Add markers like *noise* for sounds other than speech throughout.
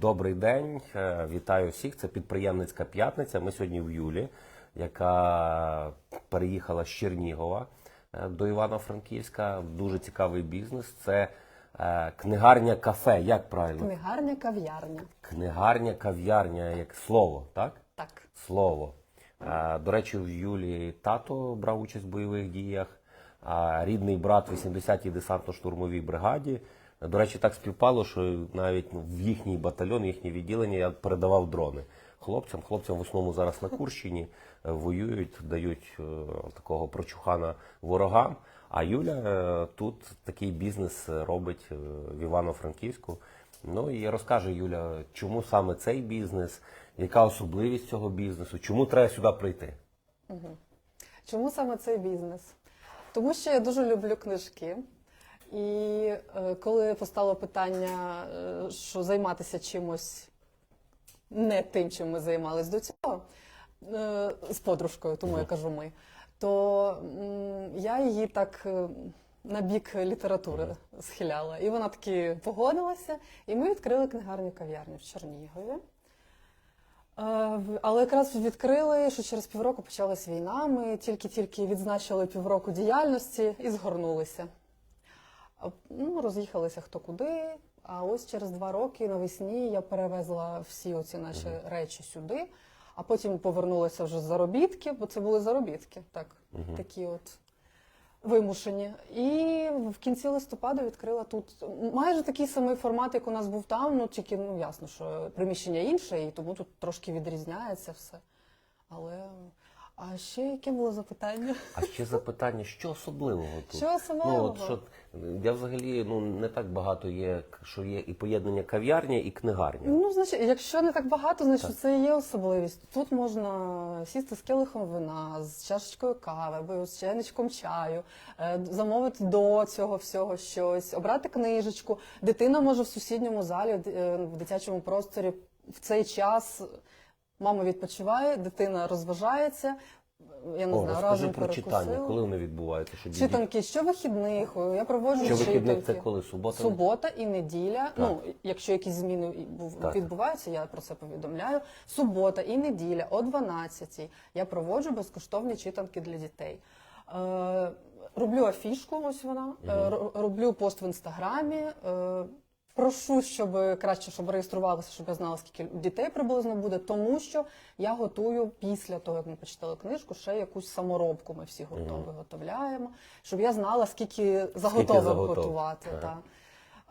Добрий день, Е, вітаю всіх. Це підприємницька п'ятниця. Ми сьогодні в Юлі, яка переїхала з Чернігова е, до Івано-Франківська. Дуже цікавий бізнес. Це е, книгарня кафе. Як правильно? Книгарня, кав'ярня. Книгарня, кав'ярня, як слово, так? Так. Слово. До речі, в Юлі тато брав участь в бойових діях, рідний брат в 80-й десантно-штурмовій бригаді. До речі, так співпало, що навіть в їхній батальйон, їхнє відділення я передавав дрони хлопцям. Хлопцям в основному зараз на Курщині е, воюють, дають е, такого прочухана ворогам. А Юля е, тут такий бізнес робить в Івано-Франківську. Ну і розкаже Юля, чому саме цей бізнес, яка особливість цього бізнесу, чому треба сюди прийти? Чому саме цей бізнес? Тому що я дуже люблю книжки. І е, коли постало питання, е, що займатися чимось не тим, чим ми займалися до цього, е, з подружкою, тому я кажу ми, то я її так на бік літератури схиляла. І вона таки погодилася, і ми відкрили книгарню кав'ярню в Чернігові. Але якраз відкрили, що через півроку почалась війна. Ми тільки-тільки відзначили півроку діяльності і згорнулися. Ну, роз'їхалися хто куди. А ось через два роки навесні я перевезла всі оці наші речі сюди, а потім повернулася вже з заробітки, бо це були заробітки, так, такі от вимушені. І в кінці листопада відкрила тут майже такий самий формат, як у нас був там. Ну тільки ну ясно, що приміщення інше, і тому тут трошки відрізняється все. Але а ще яке було запитання? А ще запитання, що особливого тут? Що особливого? Ну, от, що, я взагалі ну, не так багато є, що є і поєднання кав'ярня, і книгарня. Ну, значить, якщо не так багато, значить це і є особливість. Тут можна сісти з келихом вина, з чашечкою кави або з чайничком чаю, е, замовити до цього всього щось, обрати книжечку. Дитина може в сусідньому залі, е, в дитячому просторі в цей час. Мама відпочиває, дитина розважається. Я не О, знаю, розкажи разом про читання, перекусили. коли вони відбуваються? Щоб діти- Читанки щовихідних, я проводжу Щовихідних читанки. це коли? Субота? Субота і неділя. Ну, якщо якісь зміни і був- Так. відбуваються, я про це повідомляю. Субота і неділя о 12 я проводжу безкоштовні читанки для дітей. Е, роблю афішку, ось вона. Е, ро- роблю пост в інстаграмі. Е, Прошу, щоб краще, щоб реєструвалися, щоб я знала, скільки дітей приблизно буде, тому що я готую після того, як ми почитали книжку, ще якусь саморобку. Ми всі готові виготовляємо, щоб я знала, скільки заготовок заготовок. готувати. Ага.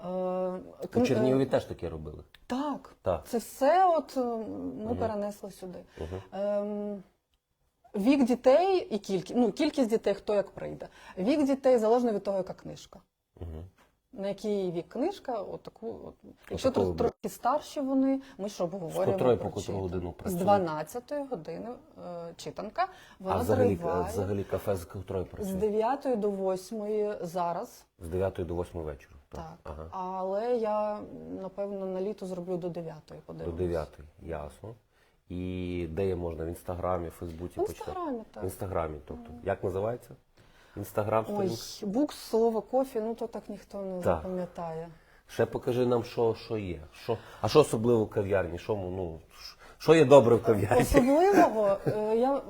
Та. Е, У Чернігові теж таке робили. так, Так. це все от е, ми перенесли сюди. Ем, вік дітей і кількість, ну, кількість дітей, хто як прийде. Вік дітей залежно від того, яка книжка. На який вік книжка, от таку, от. якщо тро- трохи старші вони, ми ж обговорюємо. котрої про по котру читання. годину З працює? 12 години е, читанка. Вона А взагалі, триває взагалі кафе з котрої з працює? 9 до 8 зараз. З 9 до 8 вечора. Так. Ага. Але я, напевно, на літо зроблю до 9 До подивлюсь. 9, ясно. І де є можна? В інстаграмі, в Фейсбуці В почитати? інстаграмі, так. В інстаграмі, тобто. Як називається? Інстаграм Ой, букс, слово кофі, ну то так ніхто не Так. запам'ятає. Ще покажи нам, що, що є. Що, а що особливо в кав'ярні? Що, ну, що є добре в кав'ярні? Особливого *laughs* е, я,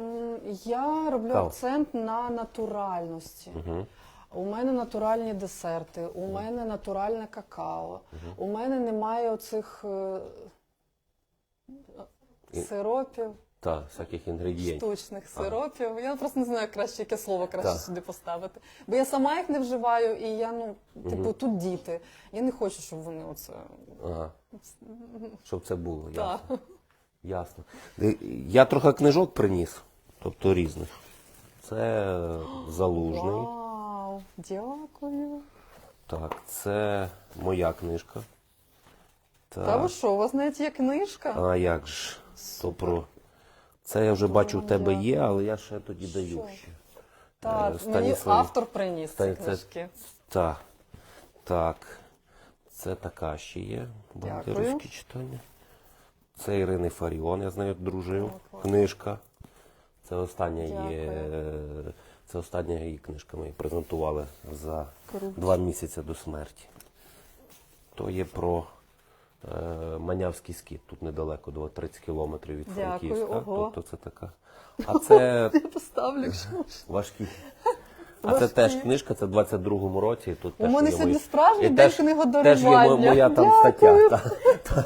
я роблю Кава. акцент на натуральності. У мене натуральні десерти, у мене натуральне какао, у мене немає оцих е, сиропів, Так, всяких інгредієнтів. штучних сиропів. Я просто не знаю краще, яке слово краще Так. сюди поставити. Бо я сама їх не вживаю, і я, ну, типу, тут діти. Я не хочу, щоб вони оце. Ага. Щоб це було, Так. ясно. Ясно. Е, Я трохи книжок приніс, тобто різних. Це е, залужний. Вау, дякую. Так, це моя книжка. Та Так. ви що, у вас навіть є книжка? А як ж? То про... Це я вже бачу, в тебе є, але я ще тоді даю ще. Так, Е, мені Станіслав- автор приніс ці Стань- це- книжки. Так. Так. Це така ще є. Бандеровські Дякую. читання. Це Ірини Фаріон, я з нею дружив. Книжка. Це остання є. Це остання її книжка. Ми її презентували за два місяці до смерті. То є про Манявський скіт, тут недалеко, до 30 кілометрів від Дякую, Франківська. ого. Тобто це така. А це *laughs* Я поставлю, якщо важкі. *laughs* А це Важкі. теж книжка, це в 22-му році. і Тут У теж мене є сьогодні мої- і день теж- книgodорожування. Теж є мо- моя там Дякую. стаття. Та, та,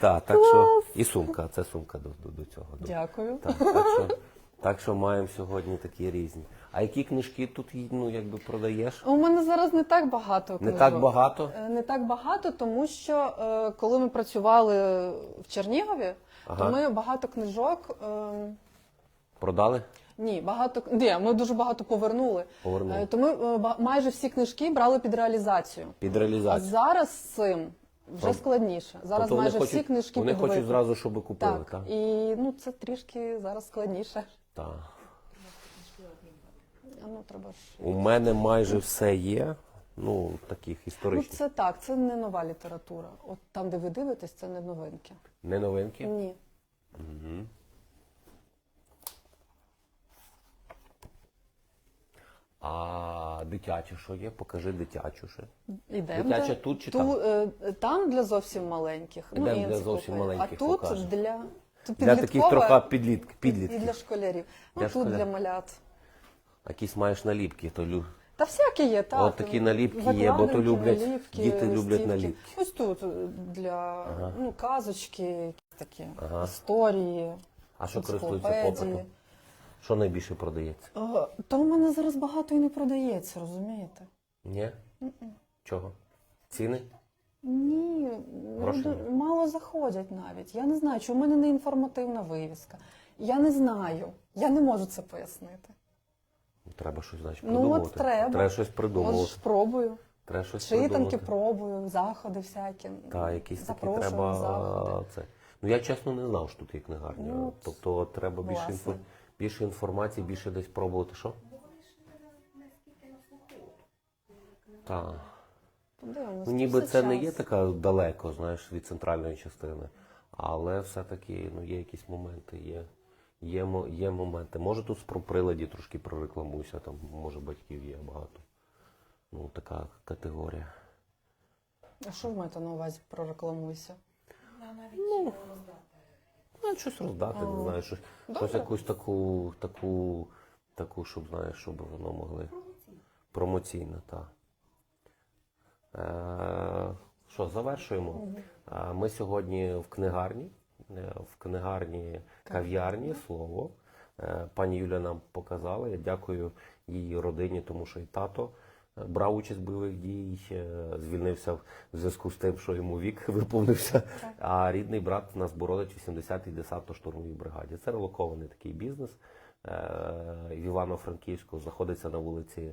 та, так що і сумка, це сумка до, до, до цього. до- Дякую. Так, так, що, так що маємо сьогодні такі різні. А які книжки тут ну, якби продаєш? У мене зараз не так багато Не так багато. Е, Не так багато, тому що е, коли ми працювали в Чернігові, Ага. то ми багато книжок. е, Продали? ні, багато ні, ми дуже багато повернули. Повернули. Е, то ми е, майже всі книжки брали під реалізацію. Під А зараз з цим вже складніше. Зараз Тобто майже хочуть, всі книжки Вони під хочуть зразу, щоб купили, Так, так? і ну це трішки зараз складніше. Так. Ну треба ж. У мене майже все є. Ну, таких Ну історичних. це так, це не нова література. От там, де ви дивитесь, це не новинки. Не новинки. Ні. А дитяче що є? Покажи дитячу ще. Ідемо. Дитяча тут чи Ту, е, там для зовсім маленьких. Ідемо для енциклопедія. зовсім маленьких А тут покажемо. для, Для таких трохи підлітк, і для школярів. Ну Для тут для малят. Якісь маєш наліпки, то лю. Та всякі є, так. От такі наліпки є, бо то Закладинки, люблять- діти люблять листівки. наліпки. Ось тут е, для ну, казочки, якісь такі Ага. історії. А що користується енциклопедії. попитом? Що найбільше продається? Е, Та у мене зараз багато і не продається, розумієте? Ні? Чого? Ціни? Ні, Грошей люди мало заходять навіть. Я не знаю, чи в мене не інформативна вивіска. Я не знаю. Я не можу це пояснити. Треба щось, значить, Ну, от треба. Треба щось придумувати. Може, пробую. Треба щось Читанки придумати. пробую, заходи всякі. Так, якісь такі Запрошую треба заходи. це. Ну я чесно не знав, що тут є книгарня. Ну, тобто треба більше, власне. інфо... більше інформації, більше десь пробувати. Що? Так. Подивимось. Ну, ніби це не є така далеко, знаєш, від центральної частини. Але все-таки ну, є якісь моменти, є, є, є моменти. Може тут про приладі трошки прорекламуюся, там, може, батьків є багато. Ну, така категорія. А що ви маєте на увазі прорекламуйся? Ну, щось роздати, не знаю, щось, щось якусь таку, таку, таку, щоб знаєш, щоб воно могли. Промоційно, так. Е, що, завершуємо. Е, Ми сьогодні в книгарні, е, в книгарні кав'ярні слово. Пані Юля нам показала. Я дякую її родині, тому що і тато брав участь в бойових дій, звільнився в зв'язку з тим, що йому вік *laughs* виповнився. А рідний брат у нас боронить в 80-й десантно-штурмовій бригаді. Це релокований такий бізнес. В Івано-Франківську знаходиться на вулиці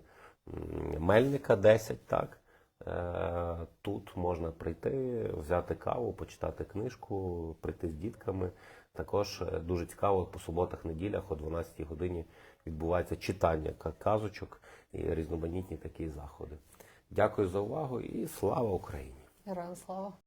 Мельника, 10, так. Е, Тут можна прийти, взяти каву, почитати книжку, прийти з дітками. Також е, дуже цікаво по суботах, неділях о 12 годині відбувається читання казочок і різноманітні такі заходи. Дякую за увагу і слава Україні! Героям слава.